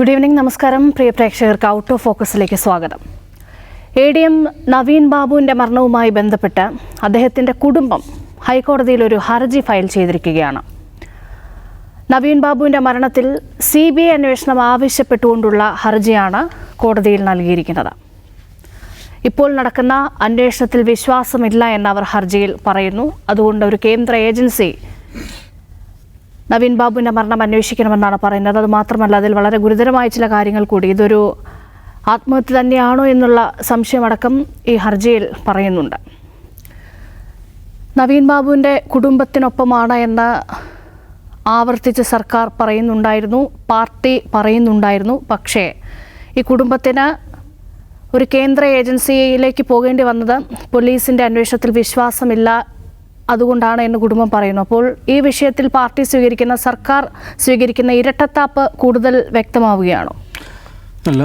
Good evening നമസ്കാരം. പ്രിയ പ്രേക്ഷകർക്ക് out of ഫോക്കസിലേക്ക് സ്വാഗതം. എ ഡി എം നവീൻ ബാബുവിന്റെ മരണവുമായി ബന്ധപ്പെട്ട് അദ്ദേഹത്തിന്റെ കുടുംബം ഹൈക്കോടതിയിൽ ഒരു ഹർജി ഫയൽ ചെയ്തിരിക്കുകയാണ്. നവീൻ ബാബുവിന്റെ മരണത്തിൽ സി ബി ഐ അന്വേഷണം ആവശ്യപ്പെട്ടുകൊണ്ടുള്ള ഹർജിയാണ് കോടതിയിൽ നൽകിയിരിക്കുന്നത്. ഇപ്പോൾ നടക്കുന്ന അന്വേഷണത്തിൽ വിശ്വാസമില്ല എന്ന് അവർ ഹർജിയിൽ പറയുന്നു. അതുകൊണ്ട് ഒരു കേന്ദ്ര ഏജൻസി നവീൻ ബാബുവിന്റെ മരണം അന്വേഷിക്കണമെന്നാണ് പറയുന്നത്. അത് മാത്രമല്ല അതിൽ വളരെ ഗുരുതരമായ ചില കാര്യങ്ങൾ കൂടി. ഇതൊരു ആത്മഹത്യ തന്നെയാണോ എന്നുള്ള സംശയമടക്കം ഈ ഹർജിയിൽ പറയുന്നുണ്ട്. നവീൻ ബാബുവിന്റെ കുടുംബത്തിനൊപ്പമാണ് എന്ന് ആവർത്തിച്ച് സർക്കാർ പറയുന്നുണ്ടായിരുന്നു പാർട്ടി പറയുന്നുണ്ടായിരുന്നു. പക്ഷേ ഈ കുടുംബത്തിന് ഒരു കേന്ദ്ര ഏജൻസിയിലേക്ക് പോകേണ്ടി വന്നത് പോലീസിന്റെ അന്വേഷണത്തിൽ വിശ്വാസമില്ല അതുകൊണ്ടാണ് എന്ന് കുടുംബം പറയുന്നു. അപ്പോൾ ഈ വിഷയത്തിൽ പാർട്ടി സ്വീകരിക്കുന്ന സർക്കാർ സ്വീകരിക്കുന്ന ഇരട്ടത്താപ്പ് കൂടുതൽ വ്യക്തമാവുകയാണോ? അല്ല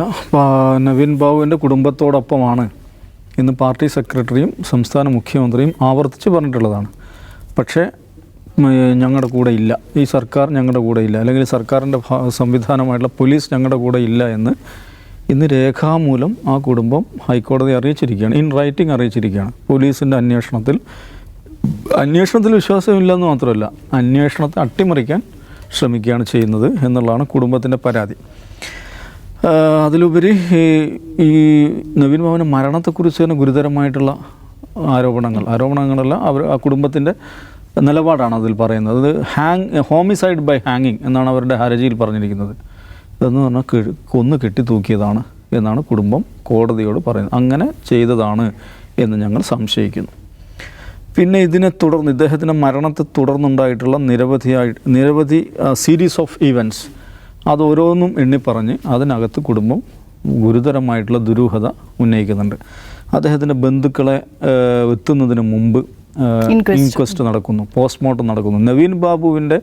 നവീൻ ബാബുവിന്റെ കുടുംബത്തോടൊപ്പമാണ് ഇന്ന് പാർട്ടി സെക്രട്ടറിയും സംസ്ഥാന മുഖ്യമന്ത്രിയും ആവർത്തിച്ച് പറഞ്ഞിട്ടുള്ളതാണ്. പക്ഷേ ഞങ്ങളുടെ കൂടെ ഇല്ല. ഈ സർക്കാർ ഞങ്ങളുടെ കൂടെ ഇല്ല. അല്ലെങ്കിൽ സർക്കാരിന്റെ സംവിധാനമായിട്ടുള്ള പോലീസ് ഞങ്ങളുടെ കൂടെ ഇല്ല എന്ന് ഇന്ന് രേഖാമൂലം ആ കുടുംബം ഹൈക്കോടതി അറിയിച്ചിരിക്കുകയാണ്. In writing അറിയിച്ചിരിക്കുകയാണ്. പോലീസിന്റെ അന്വേഷണത്തിൽ അന്വേഷണത്തിൽ വിശ്വാസമില്ലെന്ന് മാത്രമല്ല അന്വേഷണത്തെ അട്ടിമറിക്കാൻ ശ്രമിക്കുകയാണ് ചെയ്യുന്നത് എന്നുള്ളതാണ് കുടുംബത്തിന്റെ പരാതി. അതിലുപരി ഈ നവീൻ ഭവന മരണത്തെക്കുറിച്ച് തന്നെ ഗുരുതരമായിട്ടുള്ള ആരോപണങ്ങൾ. ആരോപണങ്ങളല്ല അവർ ആ കുടുംബത്തിന്റെ നിലപാടാണ് അതിൽ പറയുന്നത്. അത് ഹാങ് ഹോമിസൈഡ് ബൈ ഹാങ്ങിങ് എന്നാണ് അവരുടെ ഹരജിയിൽ പറഞ്ഞിരിക്കുന്നത്. ഇതെന്ന് പറഞ്ഞാൽ കൊന്ന് കെട്ടി തൂക്കിയതാണ് എന്നാണ് കുടുംബം കോടതിയോട് പറയുന്നത്. അങ്ങനെ ചെയ്തതാണ് എന്ന് ഞങ്ങൾ സംശയിക്കുന്നു. പിന്നെ ഇതിനെ തുടർന്ന് ഇദ്ദേഹത്തിന്റെ മരണത്തെ തുടർന്നുണ്ടായിട്ടുള്ള നിരവധിയായി നിരവധി സീരീസ് ഓഫ് ഈവന്റ്സ് അത് ഓരോന്നും എണ്ണിപ്പറഞ്ഞ് അതിനകത്ത് കുടുംബം ഗുരുതരമായിട്ടുള്ള ദുരൂഹത ഉന്നയിക്കുന്നുണ്ട്. അദ്ദേഹത്തിന്റെ ബന്ധുക്കളെ എത്തുന്നതിന് മുമ്പ് ഇൻക്വസ്റ്റ് നടക്കുന്നു പോസ്റ്റ്മോർട്ടം നടക്കുന്നു. നവീൻ ബാബുവിന്റെ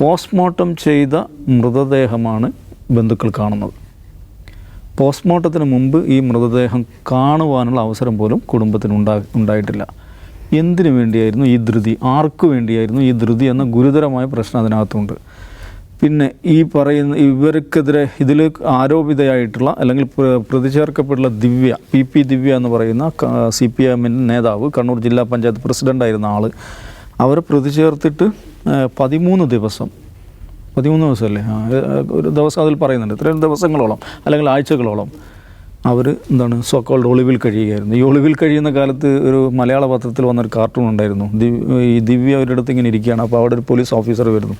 പോസ്റ്റ്മോർട്ടം ചെയ്ത മൃതദേഹമാണ് ബന്ധുക്കൾ കാണുന്നത്. പോസ്റ്റ്മോർട്ടത്തിന് മുമ്പ് ഈ മൃതദേഹം കാണുവാനുള്ള അവസരം പോലും കുടുംബത്തിന് ഉണ്ടാ ഉണ്ടായിട്ടില്ല. എന്തിനു വേണ്ടിയായിരുന്നു ഈ ധൃതി? ആർക്കു വേണ്ടിയായിരുന്നു ഈ ധൃതി എന്ന ഗുരുതരമായ പ്രശ്നം അതിനകത്തുണ്ട്. പിന്നെ ഈ പറയുന്ന ഇവർക്കെതിരെ ഇതിൽ ആരോപിതയായിട്ടുള്ള അല്ലെങ്കിൽ പ്രതിചേർക്കപ്പെട്ടുള്ള ദിവ്യ പി പി ദിവ്യ എന്ന് പറയുന്ന സി പി എമ്മിന്റെ നേതാവ് കണ്ണൂർ ജില്ലാ പഞ്ചായത്ത് പ്രസിഡന്റായിരുന്ന ആൾ അവരെ പ്രതിചേർത്തിട്ട് പതിമൂന്ന് ദിവസം പതിമൂന്ന് ദിവസമല്ലേ? ഒരു ദിവസം അതിൽ പറയുന്നുണ്ട്. ഇത്രയും ദിവസങ്ങളോളം അല്ലെങ്കിൽ ആഴ്ചകളോളം അവർ എന്താണ് സോക്കോൾഡ് ഒളിവിൽ കഴിയുകയായിരുന്നു. ഈ ഒളിവിൽ കഴിയുന്ന കാലത്ത് ഒരു മലയാള പത്രത്തിൽ വന്നൊരു കാർട്ടൂൺ ഉണ്ടായിരുന്നു. ദിവ്യ ഈ ദിവ്യ ഒരിടത്ത് ഇങ്ങനെ ഇരിക്കുകയാണ്. അപ്പോൾ അവിടെ ഒരു പോലീസ് ഓഫീസർ വരുന്നു.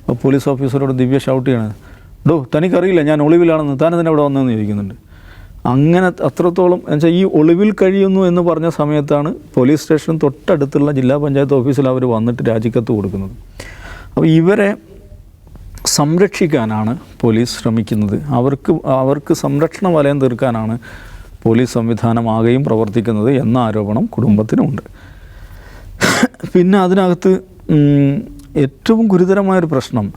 അപ്പോൾ പോലീസ് ഓഫീസറോട് ദിവ്യ ഷൗട്ട് ചെയ്യാണ്. ഡോ തനിക്കറിയില്ല ഞാൻ ഒളിവിലാണെന്ന്. താൻ തന്നെ അവിടെ വന്നതെന്ന് ചോദിക്കുന്നുണ്ട്. അങ്ങനെ അത്രത്തോളം എന്നുവെച്ചാൽ ഈ ഒളിവിൽ കഴിയുന്നു എന്ന് പറഞ്ഞ സമയത്താണ് പോലീസ് സ്റ്റേഷൻ തൊട്ടടുത്തുള്ള ജില്ലാ പഞ്ചായത്ത് ഓഫീസിൽ അവർ വന്നിട്ട് രാജിക്കത്ത് കൊടുക്കുന്നത്. അപ്പോൾ ഇവരെ സംരക്ഷിക്കാനാണ് പോലീസ് ശ്രമിക്കുന്നത്. അവർക്ക് അവർക്ക് സംരക്ഷണ വലയം തീർക്കാനാണ് പോലീസ് സംവിധാനം ആകെയും പ്രവർത്തിക്കുന്നത് എന്ന ആരോപണം കുടുംബത്തിനുണ്ട്. പിന്നെ അതിനകത്ത് ഏറ്റവും ഗുരുതരമായൊരു പ്രശ്നം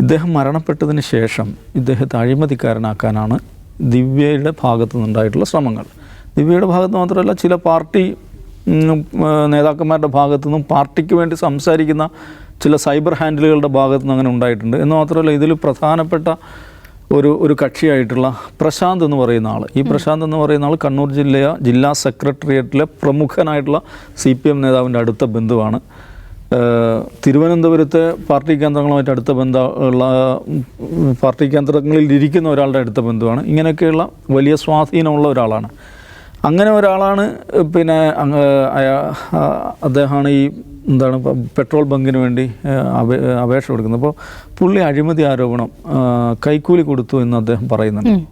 ഇദ്ദേഹം മരണപ്പെട്ടതിന് ശേഷം ഇദ്ദേഹത്തെ അഴിമതിക്കാരനാക്കാനാണ് ദിവ്യയുടെ ഭാഗത്തു നിന്നുണ്ടായിട്ടുള്ള ശ്രമങ്ങൾ. ദിവ്യയുടെ ഭാഗത്ത് മാത്രമല്ല ചില പാർട്ടി നേതാക്കന്മാരുടെ ഭാഗത്തു നിന്നും പാർട്ടിക്ക് വേണ്ടി സംസാരിക്കുന്ന ചില സൈബർ ഹാൻഡിലുകളുടെ ഭാഗത്തു നിന്ന് അങ്ങനെ ഉണ്ടായിട്ടുണ്ട്. എന്ന് മാത്രമല്ല ഇതിൽ പ്രധാനപ്പെട്ട ഒരു ഒരു കക്ഷിയായിട്ടുള്ള പ്രശാന്ത് എന്ന് പറയുന്ന ആൾ ഈ പ്രശാന്ത് എന്ന് പറയുന്ന ആൾ കണ്ണൂർ ജില്ല ജില്ലാ സെക്രട്ടേറിയറ്റിലെ പ്രമുഖനായിട്ടുള്ള സി പി എം നേതാവിന്റെ അടുത്ത ബന്ധുവാണ്. തിരുവനന്തപുരത്തെ പാർട്ടി കേന്ദ്രങ്ങളുമായിട്ട് അടുത്ത ബന്ധമുള്ള ഉള്ള പാർട്ടി കേന്ദ്രങ്ങളിൽ ഇരിക്കുന്ന ഒരാളുടെ അടുത്ത ബന്ധുവാണ്. ഇങ്ങനെയൊക്കെയുള്ള വലിയ സ്വാധീനമുള്ള ഒരാളാണ്. അങ്ങനെ ഒരാളാണ് പിന്നെ അദ്ദേഹമാണ് ഈ എന്താണ് പെട്രോൾ ബങ്കിന് വേണ്ടി അപേക്ഷ കൊടുക്കുന്നത്. അപ്പോൾ പുള്ളി അഴിമതി ആരോപണം കൈക്കൂലി കൊടുത്തു എന്ന് അദ്ദേഹം പറയുന്നുണ്ട്.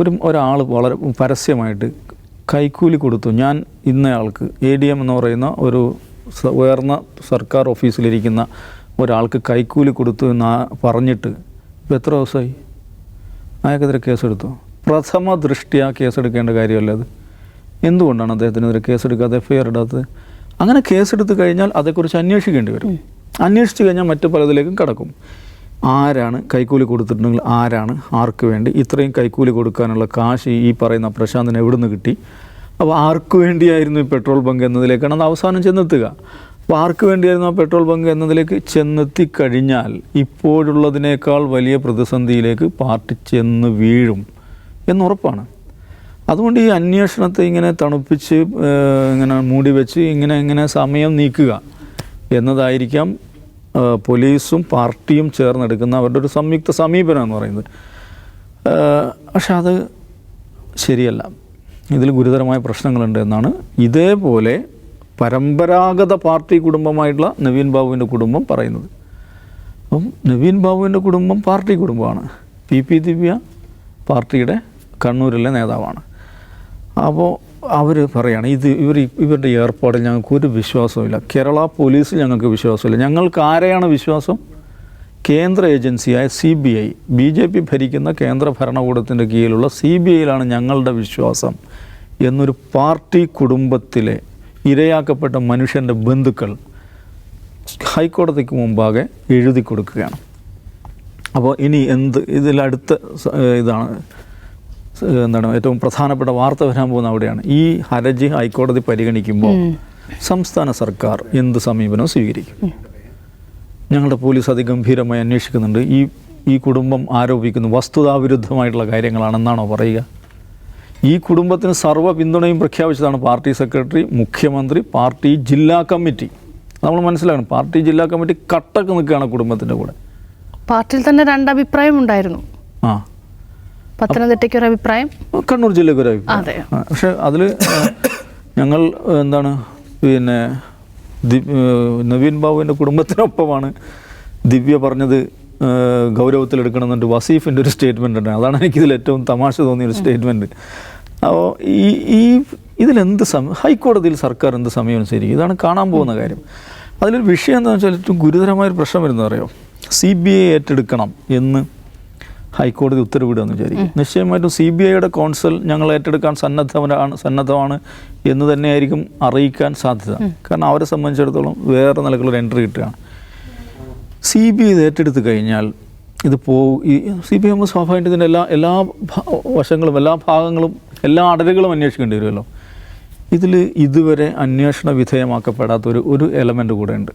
ഒരു ഒരാൾ വളരെ പരസ്യമായിട്ട് കൈക്കൂലി കൊടുത്തു. ഞാൻ ഇന്നയാൾക്ക് എ ഡി എം എന്ന് പറയുന്ന ഒരു ഉയർന്ന സർക്കാർ ഓഫീസിലിരിക്കുന്ന ഒരാൾക്ക് കൈക്കൂലി കൊടുത്തു എന്ന് പറഞ്ഞിട്ട് ഇപ്പോൾ എത്ര ദിവസമായി? അയാൾക്കെതിരെ കേസെടുത്തു? പ്രഥമ ദൃഷ്ടിയ കേസെടുക്കേണ്ട കാര്യമല്ല അത്? എന്തുകൊണ്ടാണ് അദ്ദേഹത്തിനെതിരെ കേസെടുക്കാതെ എഫ് ഐ ആർ ഇടാത്തത്? അങ്ങനെ കേസെടുത്ത് കഴിഞ്ഞാൽ അതേക്കുറിച്ച് അന്വേഷിക്കേണ്ടി വരും. അന്വേഷിച്ച് കഴിഞ്ഞാൽ മറ്റു പലതിലേക്കും കടക്കും. ആരാണ് കൈക്കൂലി കൊടുത്തിട്ടുണ്ടെങ്കിൽ ആരാണ് ആർക്ക് വേണ്ടി? ഇത്രയും കൈക്കൂലി കൊടുക്കാനുള്ള കാശ് ഈ പറയുന്ന പ്രശാന്തിന് എവിടുന്ന് കിട്ടി? അപ്പോൾ ആർക്ക് വേണ്ടിയായിരുന്നു ഈ പെട്രോൾ ബങ്ക് എന്നതിലേക്കാണ് അത് അവസാനം ചെന്നെത്തുക. അപ്പോൾ ആർക്ക് വേണ്ടിയായിരുന്നു ആ പെട്രോൾ ബങ്ക് എന്നതിലേക്ക് ചെന്നെത്തി കഴിഞ്ഞാൽ ഇപ്പോഴുള്ളതിനേക്കാൾ വലിയ പ്രതിസന്ധിയിലേക്ക് പാർട്ടി ചെന്ന് വീഴും എന്നുറപ്പാണ്. അതുകൊണ്ട് ഈ അന്വേഷണത്തെ ഇങ്ങനെ തണുപ്പിച്ച് ഇങ്ങനെ മൂടി വെച്ച് ഇങ്ങനെ ഇങ്ങനെ സമയം നീക്കുക എന്നതായിരിക്കാം പോലീസും പാർട്ടിയും ചേർന്നെടുക്കുന്ന അവരുടെ ഒരു സംയുക്ത സമീപനം എന്ന് പറയുന്നത്. പക്ഷെ അത് ശരിയല്ല. ഇതിൽ ഗുരുതരമായ പ്രശ്നങ്ങളുണ്ട് എന്നാണ്. ഇതേപോലെ പരമ്പരാഗത പാർട്ടി കുടുംബമായിട്ടുള്ള നവീൻ ബാബുവിന്റെ കുടുംബം പറയുന്നത്. അപ്പം നവീൻ ബാബുവിന്റെ കുടുംബം പാർട്ടി കുടുംബമാണ്. പി പി ദിവ്യ പാർട്ടിയുടെ കണ്ണൂരിലെ നേതാവാണ്. അപ്പോൾ അവർ പറയുകയാണ് ഇത് ഇവർ ഇവരുടെ ഏർപ്പാടിൽ ഞങ്ങൾക്ക് ഒരു വിശ്വാസമില്ല കേരള പോലീസിൽ ഞങ്ങൾക്ക് വിശ്വാസമില്ല. ഞങ്ങൾക്ക് ആരെയാണ് വിശ്വാസം? കേന്ദ്ര ഏജൻസിയായ C B I. B J P ഭരിക്കുന്ന കേന്ദ്ര ഭരണകൂടത്തിന്റെ കീഴിലുള്ള സി ബി ഐയിലാണ് ഞങ്ങളുടെ വിശ്വാസം. എന്നൊരു പാർട്ടി കുടുംബത്തിലെ ഇരയാക്കപ്പെട്ട മനുഷ്യന്റെ ബന്ധുക്കൾ ഹൈക്കോടതിക്ക് മുമ്പാകെ എഴുതി കൊടുക്കുകയാണ്. അപ്പോൾ ഇനി എന്ത്? ഇതിലടുത്ത ഇതാണ്. എന്താണ് ഏറ്റവും പ്രധാനപ്പെട്ട വാർത്ത വരാൻ പോകുന്ന അവിടെയാണ്. ഈ ഹർജി ഹൈക്കോടതി പരിഗണിക്കുമ്പോൾ സംസ്ഥാന സർക്കാർ എന്ത് സമീപനം സ്വീകരിക്കും? ഞങ്ങളുടെ പോലീസ് അതിഗംഭീരമായി അന്വേഷിക്കുന്നുണ്ട്. ഈ ഈ കുടുംബം ആരോപിക്കുന്നു വസ്തുതാവിരുദ്ധമായിട്ടുള്ള കാര്യങ്ങളാണെന്നാണോ പറയുക? ഈ കുടുംബത്തിന് സർവ പിന്തുണയും പ്രഖ്യാപിച്ചതാണ് പാർട്ടി സെക്രട്ടറി മുഖ്യമന്ത്രി പാർട്ടി ജില്ലാ കമ്മിറ്റി. നമ്മൾ മനസ്സിലാക്കണം പാർട്ടി ജില്ലാ കമ്മിറ്റി കട്ടക്ക് നിൽക്കുകയാണ് കുടുംബത്തിന്റെ കൂടെ. പാർട്ടിയിൽ തന്നെ രണ്ടഭിപ്രായം ഉണ്ടായിരുന്നു. ആ. പത്തനംതിട്ടയ്ക്ക് ഒരു അഭിപ്രായം? കണ്ണൂർ ജില്ലയ്ക്ക് ഒരു അഭിപ്രായം. പക്ഷെ അതിൽ ഞങ്ങൾ എന്താണ് പിന്നെ നവീൻ ബാബുവിന്റെ കുടുംബത്തിനൊപ്പമാണ് ദിവ്യ പറഞ്ഞത് ഗൗരവത്തിലെടുക്കണമെന്നുണ്ട് വസീഫിന്റെ ഒരു സ്റ്റേറ്റ്മെന്റ് ഉണ്ട്. അതാണ് എനിക്കിതിൽ ഏറ്റവും തമാശ തോന്നിയ ഒരു സ്റ്റേറ്റ്മെന്റ് അപ്പോൾ ഈ ഈ ഇതിലെന്ത് സമയം ഹൈക്കോടതിയിൽ സർക്കാർ എന്ത് സമയം അനുസരിക്കും? ഇതാണ് കാണാൻ പോകുന്ന കാര്യം. അതിലൊരു വിഷയം എന്താണെന്ന് വെച്ചാൽ ഏറ്റവും ഗുരുതരമായൊരു പ്രശ്നം വരുന്നത് അറിയോ? സി ബി ഐ ഏറ്റെടുക്കണം എന്ന് ഹൈക്കോടതി ഉത്തരവിടുകയെന്ന് വിചാരിക്കും. നിശ്ചയമായിട്ടും സി ബി ഐയുടെ കോൺസൽ ഞങ്ങൾ ഏറ്റെടുക്കാൻ സന്നദ്ധമാണ് സന്നദ്ധമാണ് എന്ന് തന്നെയായിരിക്കും അറിയിക്കാൻ സാധ്യത. കാരണം അവരെ സംബന്ധിച്ചിടത്തോളം വേറെ നിലക്കുള്ളൊരു എൻട്രി കിട്ടുകയാണ്. സി ബി ഐ ഇത് ഏറ്റെടുത്ത് കഴിഞ്ഞാൽ ഇത് പോ ഈ സി ബി ഐ ആകുമ്പോൾ സ്വാഭാവികമായിട്ട് ഇതിന്റെ എല്ലാ എല്ലാ വശങ്ങളും എല്ലാ ഭാഗങ്ങളും എല്ലാ അടരുകളും അന്വേഷിക്കേണ്ടി വരുമല്ലോ. ഇതിൽ ഇതുവരെ അന്വേഷണ വിധേയമാക്കപ്പെടാത്ത ഒരു ഒരു എലമെന്റ് കൂടെ ഉണ്ട്.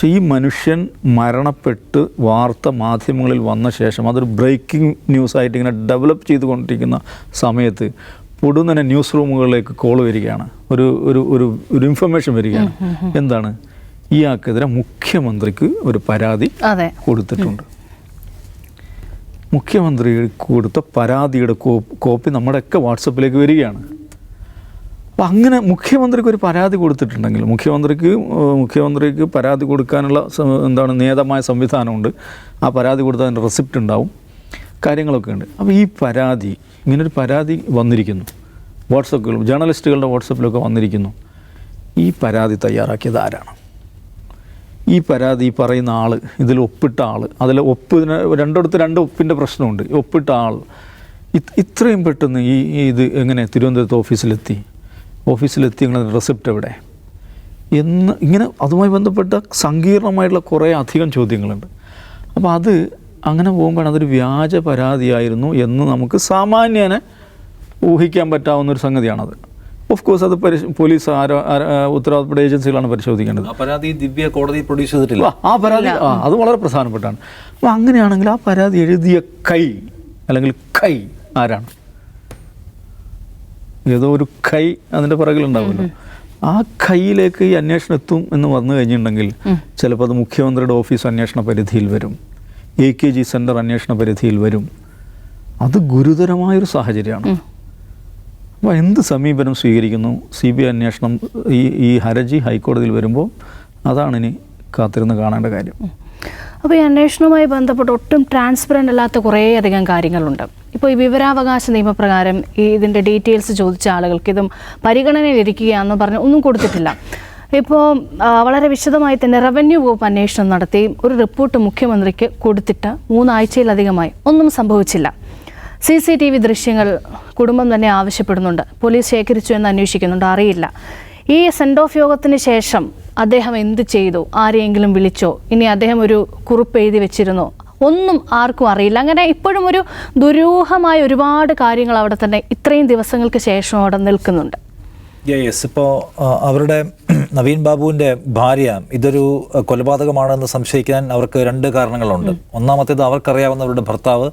പക്ഷേ ഈ മനുഷ്യൻ മരണപ്പെട്ട് വാർത്ത മാധ്യമങ്ങളിൽ വന്ന ശേഷം അതൊരു ബ്രേക്കിംഗ് ന്യൂസായിട്ട് ഇങ്ങനെ ഡെവലപ്പ് ചെയ്തുകൊണ്ടിരിക്കുന്ന സമയത്ത് പൊടുന്നനെ ന്യൂസ് റൂമുകളിലേക്ക് കോൾ വരികയാണ്. ഒരു ഒരു ഒരു ഒരു ഇൻഫർമേഷൻ വരികയാണ്. എന്താണ്? ഇയാൾക്കെതിരെ മുഖ്യമന്ത്രിക്ക് ഒരു പരാതി കൊടുത്തിട്ടുണ്ട്. മുഖ്യമന്ത്രി കൊടുത്ത പരാതിയുടെ കോപ്പി നമ്മുടെയൊക്കെ വാട്സപ്പിലേക്ക് വരികയാണ്. അപ്പം അങ്ങനെ മുഖ്യമന്ത്രിക്ക് ഒരു പരാതി കൊടുത്തിട്ടുണ്ടെങ്കിൽ മുഖ്യമന്ത്രിക്ക് മുഖ്യമന്ത്രിക്ക് പരാതി കൊടുക്കാനുള്ള എന്താണ് നിയതമായ സംവിധാനമുണ്ട്. ആ പരാതി കൊടുത്താൽ അതിന്റെ റെസിപ്റ്റ് ഉണ്ടാവും. കാര്യങ്ങളൊക്കെ ഉണ്ട്. അപ്പോൾ ഈ പരാതി ഇങ്ങനൊരു പരാതി വന്നിരിക്കുന്നു. വാട്സപ്പുകളും ജേർണലിസ്റ്റുകളുടെ വാട്സപ്പിലൊക്കെ വന്നിരിക്കുന്നു. ഈ പരാതി തയ്യാറാക്കിയത് ആരാണ്? ഈ പരാതി പറയുന്ന ആൾ ഇതിൽ ഒപ്പിട്ട ആൾ അതിൽ ഒപ്പ് ഇതിന് രണ്ടിടത്ത് രണ്ട് ഒപ്പിന്റെ പ്രശ്നമുണ്ട്. ഒപ്പിട്ട ആൾ ഇത്രയും പെട്ടെന്ന് ഈ ഇത് എങ്ങനെ തിരുവനന്തപുരത്ത് ഓഫീസിലെത്തി? ഓഫീസിലെത്തി ഇങ്ങനെ റെസിപ്റ്റ് എവിടെ? എന്ന് ഇങ്ങനെ അതുമായി ബന്ധപ്പെട്ട സങ്കീർണമായിട്ടുള്ള കുറേ അധികം ചോദ്യങ്ങളുണ്ട്. അപ്പോൾ അത് അങ്ങനെ പോകുമ്പോൾ അതൊരു വ്യാജ പരാതിയായിരുന്നു എന്ന് നമുക്ക് സാമാന്യനെ ഊഹിക്കാൻ പറ്റാവുന്ന ഒരു സംഗതിയാണത്. ഓഫ് കോഴ്സ് അത് പരി പോലീസ് ആരോ ഉത്തരവാദപ്പെട്ട ഏജൻസികളാണ് പരിശോധിക്കേണ്ടത്. ആ പരാതി ദിവ്യ കോടതി പ്രൊഡ്യൂസ് ചെയ്തിട്ടില്ല. ആ, ആ പരാതി ആ അത് വളരെ പ്രധാനപ്പെട്ടാണ്. അപ്പോൾ അങ്ങനെയാണെങ്കിൽ ആ പരാതി എഴുതിയ കൈ അല്ലെങ്കിൽ കൈ ആരാണ്? ഏതോ ഒരു കൈ അതിന്റെ പിറകിലുണ്ടാവുമല്ലോ. ആ കൈയിലേക്ക് ഈ അന്വേഷണം എത്തും എന്ന് വന്നു കഴിഞ്ഞിട്ടുണ്ടെങ്കിൽ ചിലപ്പോൾ അത് മുഖ്യമന്ത്രിയുടെ ഓഫീസ് അന്വേഷണ പരിധിയിൽ വരും. എ കെ ജി സെന്റർ അന്വേഷണ പരിധിയിൽ വരും. അത് ഗുരുതരമായൊരു സാഹചര്യമാണ്. അപ്പോൾ എന്ത് സമീപനം സ്വീകരിക്കുന്നു? സി ബി ഐ അന്വേഷണം ഈ ഈ ഹരജി ഹൈക്കോടതിയിൽ വരുമ്പോൾ അതാണ് ഇനി കാത്തിരുന്ന് കാണേണ്ട കാര്യം. അപ്പോൾ ഈ അന്വേഷണവുമായി ബന്ധപ്പെട്ട് ഒട്ടും ട്രാൻസ്പെറന്റ് അല്ലാത്ത കുറേയധികം കാര്യങ്ങളുണ്ട്. ഇപ്പോൾ ഈ വിവരാവകാശ നിയമപ്രകാരം ഈ ഇതിന്റെ ഡീറ്റെയിൽസ് ചോദിച്ച ആളുകൾക്ക് ഇതും പരിഗണനയിലിരിക്കുകയാണെന്ന് പറഞ്ഞ് ഒന്നും കൊടുത്തിട്ടില്ല. ഇപ്പോൾ വളരെ വിശദമായി തന്നെ റവന്യൂ വകുപ്പ് അന്വേഷണം നടത്തി. ഒരു റിപ്പോർട്ട് മുഖ്യമന്ത്രിക്ക് കൊടുത്തിട്ട് മൂന്നാഴ്ചയിലധികമായി ഒന്നും സംഭവിച്ചില്ല. സി സി ടി വി ദൃശ്യങ്ങൾ കുടുംബം തന്നെ ആവശ്യപ്പെടുന്നുണ്ട്. പോലീസ് ശേഖരിച്ചു എന്ന് അന്വേഷിക്കുന്നുണ്ട്. അറിയില്ല. ഈ സെൻഡ് ഓഫ് യോഗത്തിന് ശേഷം അദ്ദേഹം എന്ത് ചെയ്തു? ആരെയെങ്കിലും വിളിച്ചോ? ഇനി അദ്ദേഹം ഒരു കുറിപ്പ് എഴുതി വെച്ചിരുന്നോ? ഒന്നും ആർക്കും അറിയില്ല. അങ്ങനെ ഇപ്പോഴും ഒരു ദുരൂഹമായ ഒരുപാട് കാര്യങ്ങൾ അവിടെ തന്നെ ഇത്രയും ദിവസങ്ങൾക്ക് ശേഷം അവിടെ നിൽക്കുന്നുണ്ട്. യെസ് ഇപ്പോൾ അവരുടെ നവീൻ ബാബുവിന്റെ ഭാര്യ ഇതൊരു കൊലപാതകമാണെന്ന് സംശയിക്കാൻ അവർക്ക് രണ്ട് കാരണങ്ങളുണ്ട്. ഒന്നാമത്തേത് അവർക്കറിയാവുന്നവരുടെ ഭർത്താവ്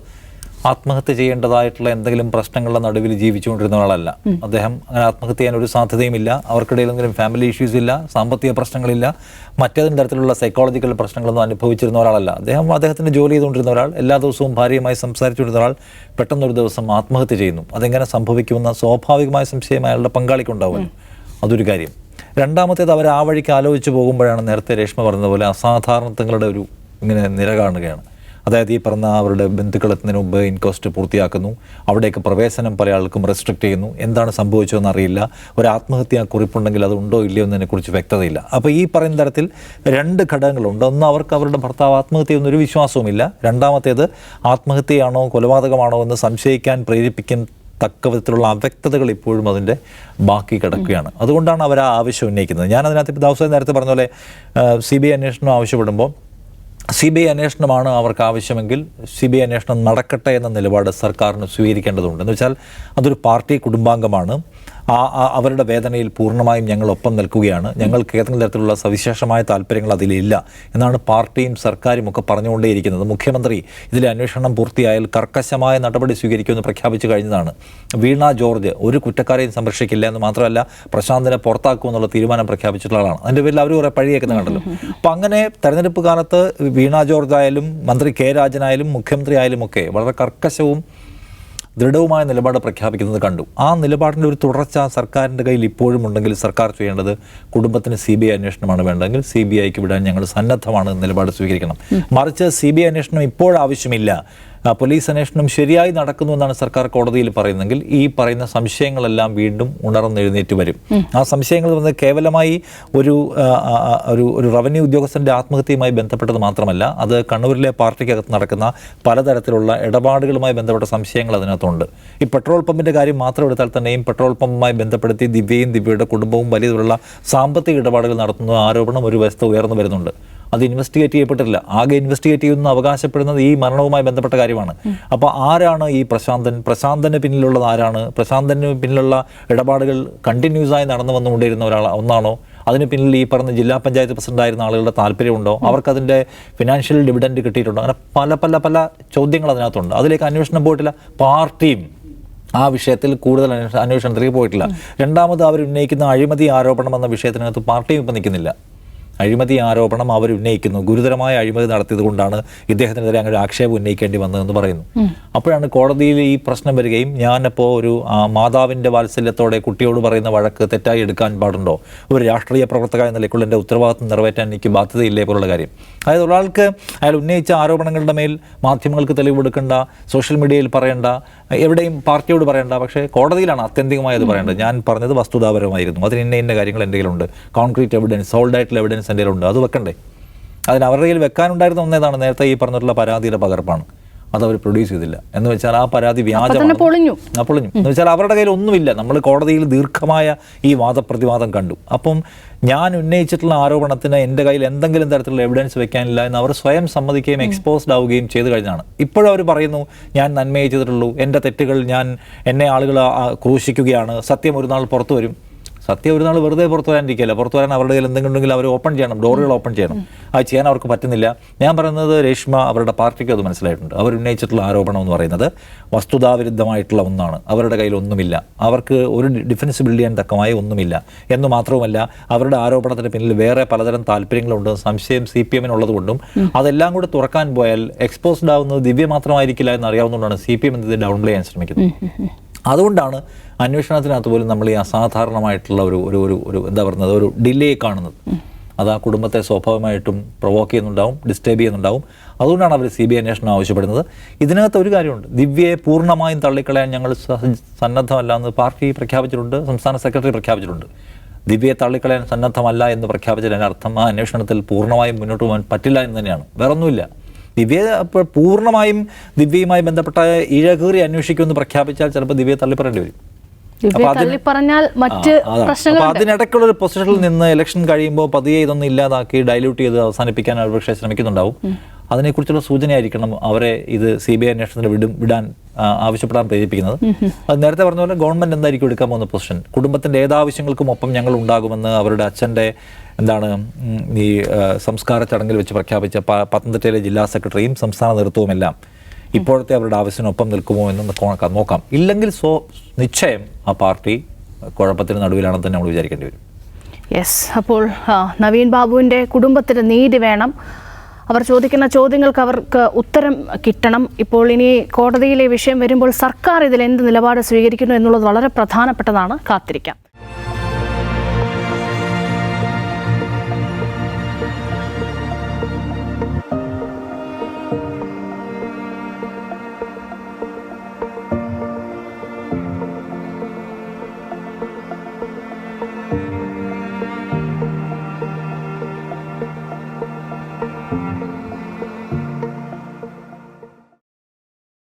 ആത്മഹത്യ ചെയ്യേണ്ടതായിട്ടുള്ള എന്തെങ്കിലും പ്രശ്നങ്ങളുടെ നടുവിൽ ജീവിച്ചുകൊണ്ടിരുന്ന ആളല്ല അദ്ദേഹം അങ്ങനെ ആത്മഹത്യ ചെയ്യാൻ ഒരു സാധ്യതയുമില്ല. അവർക്കിടയിൽ എന്തെങ്കിലും ഫാമിലി ഇഷ്യൂസ് ഇല്ല സാമ്പത്തിക പ്രശ്നങ്ങളില്ല മറ്റേതെങ്കിലും തരത്തിലുള്ള സൈക്കോളജിക്കൽ പ്രശ്നങ്ങളൊന്നും അനുഭവിച്ചിരുന്ന ഒരാളല്ല. അദ്ദേഹം അദ്ദേഹത്തിന് ജോലി ചെയ്തുകൊണ്ടിരുന്ന ഒരാൾ എല്ലാ ദിവസവും ഭാര്യയുമായി സംസാരിച്ചുകൊണ്ടിരുന്ന ഒരാൾ പെട്ടെന്നൊരു ദിവസം ആത്മഹത്യ ചെയ്യുന്നു. അതെങ്ങനെ സംഭവിക്കുമെന്ന സ്വാഭാവികമായ സംശയം അയാളുടെ പങ്കാളിക്കുണ്ടാവുമല്ലോ. അതൊരു കാര്യം. രണ്ടാമത്തേത് അവർ ആ വഴിക്ക് ആലോചിച്ച് പോകുമ്പോഴാണ് നേരത്തെ രേഷ്മ പറഞ്ഞതുപോലെ പോലെ അസാധാരണത്വങ്ങളുടെ ഒരു ഇങ്ങനെ നിര കാണുകയാണ്. അതായത് ഈ പറഞ്ഞ അവരുടെ ബന്ധുക്കൾ എത്തുന്നതിന് മുമ്പ് ഇൻക്വസ്റ്റ് പൂർത്തിയാക്കുന്നു. അവിടേക്ക് പ്രവേശനം പല ആൾക്കും റെസ്ട്രിക്റ്റ് ചെയ്യുന്നു. എന്താണ് സംഭവിച്ചതെന്ന് അറിയില്ല. ഒരു ആത്മഹത്യാ കുറിപ്പുണ്ടെങ്കിൽ അത് ഉണ്ടോ ഇല്ലയോ എന്നതിനെക്കുറിച്ച് വ്യക്തതയില്ല. അപ്പോൾ ഈ പറയുന്ന തരത്തിൽ രണ്ട് ഘടകങ്ങളുണ്ട്. ഒന്ന് അവർക്ക് അവരുടെ ഭർത്താവ് ആത്മഹത്യ ചെയ്യുന്നൊരു വിശ്വാസവുമില്ല. രണ്ടാമത്തേത് ആത്മഹത്യയാണോ കൊലപാതകമാണോ എന്ന് സംശയിക്കാൻ പ്രേരിപ്പിക്കും തക്ക വിധത്തിലുള്ള അവ്യക്തതകൾ ഇപ്പോഴും അതിന്റെ ബാക്കി കിടക്കുകയാണ്. അതുകൊണ്ടാണ് അവർ ആ ആവശ്യം ഉന്നയിക്കുന്നത്. ഞാൻ അതിനകത്ത് ഇപ്പോൾ ദിവസം നേരത്തെ പറഞ്ഞ പോലെ സി ബി ഐ അന്വേഷണം ആവശ്യപ്പെടുമ്പോൾ സി ബി ഐ അന്വേഷണമാണ് അവർക്ക് ആവശ്യമെങ്കിൽ സി ബി ഐ അന്വേഷണം നടക്കട്ടെ എന്ന നിലപാട് സർക്കാരിന് സ്വീകരിക്കേണ്ടതുണ്ട്. എന്ന് വെച്ചാൽ അതൊരു പാർട്ടി കുടുംബാംഗമാണ്. ആ അവരുടെ വേദനയിൽ പൂർണമായും ഞങ്ങൾ ഒപ്പം നിൽക്കുകയാണ്. ഞങ്ങൾക്ക് ഏതെങ്കിലും തരത്തിലുള്ള സവിശേഷമായ താല്പര്യങ്ങൾ അതിലില്ല എന്നാണ് പാർട്ടിയും സർക്കാരും ഒക്കെ പറഞ്ഞുകൊണ്ടേയിരിക്കുന്നത്. മുഖ്യമന്ത്രി ഇതിലെ അന്വേഷണം പൂർത്തിയായാൽ കർക്കശമായ നടപടി സ്വീകരിക്കുമെന്ന് പ്രഖ്യാപിച്ചു കഴിഞ്ഞതാണ്. വീണ ജോർജ് ഒരു കുറ്റക്കാരെയും സംരക്ഷിക്കില്ല എന്ന് മാത്രമല്ല പ്രശാന്തിനെ പുറത്താക്കുമെന്നുള്ള തീരുമാനം പ്രഖ്യാപിച്ചിട്ടുള്ള ആളാണ്. അതിന്റെ പേരിൽ അവർ കുറെ പഴിയേക്കുന്ന കണ്ടല്ലോ. അപ്പം അങ്ങനെ തെരഞ്ഞെടുപ്പ് കാലത്ത് വീണ ജോർജ് ആയാലും മന്ത്രി കെ രാജനായാലും മുഖ്യമന്ത്രി ആയാലും ഒക്കെ വളരെ കർക്കശവും ദൃഢവുമായ നിലപാട് പ്രഖ്യാപിക്കുന്നത് കണ്ടു. ആ നിലപാടിന്റെ ഒരു തുടർച്ച സർക്കാരിന്റെ കയ്യിൽ ഇപ്പോഴും ഉണ്ടെങ്കിൽ സർക്കാർ ചെയ്യേണ്ടത് കുടുംബത്തിന് സി ബി ഐ അന്വേഷണമാണ് വേണ്ടതെങ്കിൽ സി ബി ഐക്ക് വിടാൻ ഞങ്ങൾ സന്നദ്ധമാണ് നിലപാട് സ്വീകരിക്കണം. മറിച്ച് സി ബി ഐ അന്വേഷണം ഇപ്പോഴാവശ്യമില്ല. പോലീസ് അന്വേഷണം ശരിയായി നടക്കുന്നു എന്നാണ് സർക്കാർ കോടതിയിൽ പറയുന്നതെങ്കിൽ ഈ പറയുന്ന സംശയങ്ങളെല്ലാം വീണ്ടും ഉണർന്നെഴുന്നേറ്റ് വരും. ആ സംശയങ്ങൾ വന്ന് കേവലമായി ഒരു ഒരു ഒരു റവന്യൂ ഉദ്യോഗസ്ഥന്റെ ആത്മഹത്യയുമായി ബന്ധപ്പെട്ടത് മാത്രമല്ല അത് കണ്ണൂരിലെ പാർട്ടിക്കകത്ത് നടക്കുന്ന പലതരത്തിലുള്ള ഇടപാടുകളുമായി ബന്ധപ്പെട്ട സംശയങ്ങൾ അതിനകത്തുണ്ട്. ഈ പെട്രോൾ പമ്പിന്റെ കാര്യം മാത്രം എടുത്താൽ തന്നെയും പെട്രോൾ പമ്പുമായി ബന്ധപ്പെടുത്തി ദിവ്യയും ദിവ്യയുടെ കുടുംബവും വലിയ സാമ്പത്തിക ഇടപാടുകൾ നടത്തുന്ന ആരോപണം ഒരു വശത്ത് ഉയർന്നു വരുന്നുണ്ട്. അത് ഇൻവെസ്റ്റിഗേറ്റ് ചെയ്യപ്പെട്ടിട്ടില്ല. ആകെ ഇൻവെസ്റ്റിഗേറ്റ് ചെയ്യുന്ന അവകാശപ്പെടുന്നത് ഈ മരണവുമായി ബന്ധപ്പെട്ട കാര്യമാണ്. അപ്പോൾ ആരാണ് ഈ പ്രശാന്തൻ? പ്രശാന്തന് പിന്നിലുള്ളത് ആരാണ്? പ്രശാന്തന് പിന്നിലുള്ള ഇടപാടുകൾ കണ്ടിന്യൂസ് ആയി നടന്നു വന്നുകൊണ്ടിരുന്ന ഒരാൾ ഒന്നാണോ? അതിന് പിന്നിൽ ഈ പറഞ്ഞ ജില്ലാ പഞ്ചായത്ത് പ്രസിഡന്റ് ആയിരുന്ന ആളുകളുടെ താല്പര്യമുണ്ടോ? അവർക്ക് അതിന്റെ ഫിനാൻഷ്യൽ ഡിവിഡൻഡ് കിട്ടിയിട്ടുണ്ടോ? അങ്ങനെ പല പല പല ചോദ്യങ്ങൾ അതിനകത്തുണ്ട്. അതിലേക്ക് അന്വേഷണം പോയിട്ടില്ല. പാർട്ടിയും ആ വിഷയത്തിൽ കൂടുതൽ അന്വേഷ- അന്വേഷണത്തിലേക്ക് പോയിട്ടില്ല. രണ്ടാമത് അവർ ഉന്നയിക്കുന്ന അഴിമതി ആരോപണം എന്ന വിഷയത്തിനകത്ത് പാർട്ടിയും ഇപ്പം നിൽക്കുന്നില്ല. അഴിമതി ആരോപണം അവർ ഉന്നയിക്കുന്നു. ഗുരുതരമായ അഴിമതി നടത്തിയത് കൊണ്ടാണ് ഇദ്ദേഹത്തിനെതിരെ അങ്ങനെ ഒരു ആക്ഷേപം ഉന്നയിക്കേണ്ടി വന്നതെന്ന് പറയുന്നു. അപ്പോഴാണ് കോടതിയിൽ ഈ പ്രശ്നം വരികയും ഞാനിപ്പോൾ ഒരു മാതാവിന്റെ വാത്സല്യത്തോടെ കുട്ടിയോട് പറയുന്ന വഴക്ക് തെറ്റായി എടുക്കാൻ പാടുണ്ടോ? ഒരു രാഷ്ട്രീയ പ്രവർത്തക എന്ന നിലയ്ക്കുള്ള എന്റെ ഉത്തരവാദിത്വം നിറവേറ്റാൻ എനിക്ക് ബാധ്യതയില്ലേ പോലുള്ള കാര്യം. അതായത് ഒരാൾക്ക് അയാൾ ഉന്നയിച്ച ആരോപണങ്ങളുടെ മേൽ മാധ്യമങ്ങൾക്ക് തെളിവ് കൊടുക്കേണ്ട സോഷ്യൽ മീഡിയയിൽ പറയേണ്ട എവിടെയും പാർട്ടിയോട് പറയേണ്ട പക്ഷേ കോടതിയിലാണ് ആത്യന്തികമായി അത് പറയേണ്ടത്. ഞാൻ പറഞ്ഞത് വസ്തുതാപരമായിരുന്നു. അതിന് ഇന്ന ഇന്ന കാര്യങ്ങൾ എന്തെങ്കിലും ഉണ്ട് കോൺക്രീറ്റ് എവിഡൻസ് സോൾഡ് ആയിട്ടുള്ള എവിഡൻസ് എന്റെ ഉണ്ട്. അത് വെക്കണ്ടേ. അതിന് അവരുടെ കയ്യിൽ വെക്കാനുണ്ടായിരുന്ന ഒന്നേതാണ് നേരത്തെ ഈ പറഞ്ഞിട്ടുള്ള പരാതിയുടെ പകർപ്പാണ്. അത് അവർ പ്രൊഡ്യൂസ് ചെയ്തില്ല. എന്ന് വെച്ചാൽ ആ പരാതി വ്യാജമാണ്. പൊളിഞ്ഞു. ആ പൊളിഞ്ഞു. എന്ന് വെച്ചാൽ അവരുടെ കയ്യിൽ ഒന്നുമില്ല. നമ്മൾ കോടതിയിൽ ദീർഘമായ ഈ വാദപ്രതിവാദം കണ്ടു. അപ്പം ഞാൻ ഉന്നയിച്ചിട്ടുള്ള ആരോപണത്തിന് എന്റെ കയ്യിൽ എന്തെങ്കിലും തരത്തിലുള്ള എവിഡൻസ് വെക്കാനില്ല എന്ന് അവർ സ്വയം സമ്മതിക്കുകയും എക്സ്പോസ്ഡ് ആവുകയും ചെയ്തു കഴിഞ്ഞാണ് ഇപ്പോഴും അവർ പറയുന്നു ഞാൻ നന്മയെ ചെയ്തിട്ടുള്ളൂ. എന്റെ തെറ്റുകൾ ഞാൻ എന്നെ ആളുകൾ ക്രൂശിക്കുകയാണ്. സത്യം ഒരു നാൾ പുറത്തു വരും. സത്യം ഒരു നാൾ വെറുതെ പുറത്തു വരാനിരിക്കില്ല പുറത്തു വരാൻ അവരുടെ കയ്യിൽ എന്തെങ്കിലും ഉണ്ടെങ്കിൽ അവർ ഓപ്പൺ ചെയ്യണം. ഡോറുകൾ ഓപ്പൺ ചെയ്യണം. അത് ചെയ്യാൻ അവർക്ക് പറ്റുന്നില്ല. ഞാൻ പറയുന്നത് രേഷ്മ അവരുടെ പാർട്ടിക്ക് അത് മനസ്സിലായിട്ടുണ്ട്. അവർ ഉന്നയിച്ചിട്ടുള്ള ആരോപണം എന്ന് പറയുന്നത് വസ്തുതാവിരുദ്ധമായിട്ടുള്ള ഒന്നാണ്. അവരുടെ കയ്യിൽ ഒന്നുമില്ല. അവർക്ക് ഒരു ഡിഫൻസ് ബിൽഡ് ചെയ്യാൻ തക്കമായി ഒന്നുമില്ല. എന്ന് മാത്രവുമല്ല അവരുടെ ആരോപണത്തിന് പിന്നിൽ വേറെ പലതരം താല്പര്യങ്ങളുണ്ട് സംശയം സി പി എമ്മിനുള്ളത് കൊണ്ടും അതെല്ലാം കൂടെ തുറക്കാൻ പോയാൽ എക്സ്പോസ്ഡ് ആവുന്നത് ദിവ്യ മാത്രമായിരിക്കില്ല എന്ന് അറിയാവുന്നതുകൊണ്ടാണ് സി പി എം ഇത് ഡൗൺ ചെയ്യാൻ ശ്രമിക്കുന്നത്. അതുകൊണ്ടാണ് അന്വേഷണത്തിനകത്ത് പോലും നമ്മൾ ഈ അസാധാരണമായിട്ടുള്ള ഒരു ഒരു ഒരു എന്താ പറയുന്നത് ഒരു ഡിലേ കാണുന്നത്. അത് ആ കുടുംബത്തെ സ്വാഭാവികമായിട്ടും പ്രൊവോക്ക് ചെയ്യുന്നുണ്ടാവും ഡിസ്റ്റേബ് ചെയ്യുന്നുണ്ടാവും. അതുകൊണ്ടാണ് അവർ സി ബി ഐ അന്വേഷണം ആവശ്യപ്പെടുന്നത്. ഇതിനകത്ത് ഒരു കാര്യമുണ്ട്. ദിവ്യയെ പൂർണമായും തള്ളിക്കളയാൻ ഞങ്ങൾ സന്നദ്ധമല്ല എന്ന് പാർട്ടി പ്രഖ്യാപിച്ചിട്ടുണ്ട് സംസ്ഥാന സെക്രട്ടറി പ്രഖ്യാപിച്ചിട്ടുണ്ട്. ദിവ്യയെ തള്ളിക്കളയാൻ സന്നദ്ധമല്ല എന്ന് പ്രഖ്യാപിച്ചതിന് അർത്ഥം ആ അന്വേഷണത്തിൽ പൂർണമായും മുന്നോട്ട് പോകാൻ പറ്റില്ല എന്ന് തന്നെയാണ്. വേറൊന്നുമില്ല. ദിവ്യ അപ്പോൾ പൂർണമായും ദിവ്യയുമായി ബന്ധപ്പെട്ട ഇഴകേറി അന്വേഷിക്കുമെന്ന് പ്രഖ്യാപിച്ചാൽ ചിലപ്പോൾ ദിവ്യ തള്ളിപ്പറേണ്ടി വരും. അതിനിടയ്ക്കുള്ള ഒരു പൊസിഷനിൽ നിന്ന് ഇലക്ഷൻ കഴിയുമ്പോൾ പതിയെ ഇതൊന്നും ഇല്ലാതാക്കി ഡൈല്യൂട്ട് ചെയ്ത് അവസാനിപ്പിക്കാൻ അവർ പക്ഷേ ശ്രമിക്കുന്നുണ്ടാവും അതിനെക്കുറിച്ചുള്ള സൂചനയായിരിക്കണം അവരെ ഇത് സി ബി ഐ അന്വേഷണത്തിന് വിടും വിടാൻ ആവശ്യപ്പെടാൻ പ്രേരിപ്പിക്കുന്നത്. അത് നേരത്തെ പറഞ്ഞ പോലെ ഗവൺമെന്റ് എന്തായിരിക്കും എടുക്കാൻ പോകുന്ന പൊസിഷൻ? കുടുംബത്തിന്റെ ഏതാവശ്യങ്ങൾക്കും ഒപ്പം ഞങ്ങൾ ഉണ്ടാകുമെന്ന് അവരുടെ അച്ഛന്റെ എന്താണ് ഈ സംസ്കാര ചടങ്ങിൽ വെച്ച് പ്രഖ്യാപിച്ച പത്തനംതിട്ടയിലെ ജില്ലാ സെക്രട്ടറിയും സംസ്ഥാന നേതൃത്വവുമെല്ലാം ഇപ്പോഴത്തെ അവരുടെ ആവശ്യത്തിനൊപ്പം നിൽക്കുമോ എന്ന് കോണക്കാൻ നോക്കാം. ഇല്ലെങ്കിൽ സോ നിശ്ചയം ആ പാർട്ടി കുഴപ്പത്തിന് നടുവിലാണെന്ന് തന്നെ നമ്മൾ വിചാരിക്കേണ്ടി വരും. യെസ് അപ്പോൾ നവീൻ ബാബുവിന്റെ കുടുംബത്തിന് നീതി വേണം. അവർ ചോദിക്കുന്ന ചോദ്യങ്ങൾക്ക് അവർക്ക് ഉത്തരം കിട്ടണം. ഇപ്പോൾ ഇനി കോടതിയിലെ വിഷയം വരുമ്പോൾ സർക്കാർ ഇതിൽ എന്ത് നിലപാട് സ്വീകരിക്കുന്നു എന്നുള്ളത് വളരെ പ്രധാനപ്പെട്ടതാണ്. കാത്തിരിക്കാം.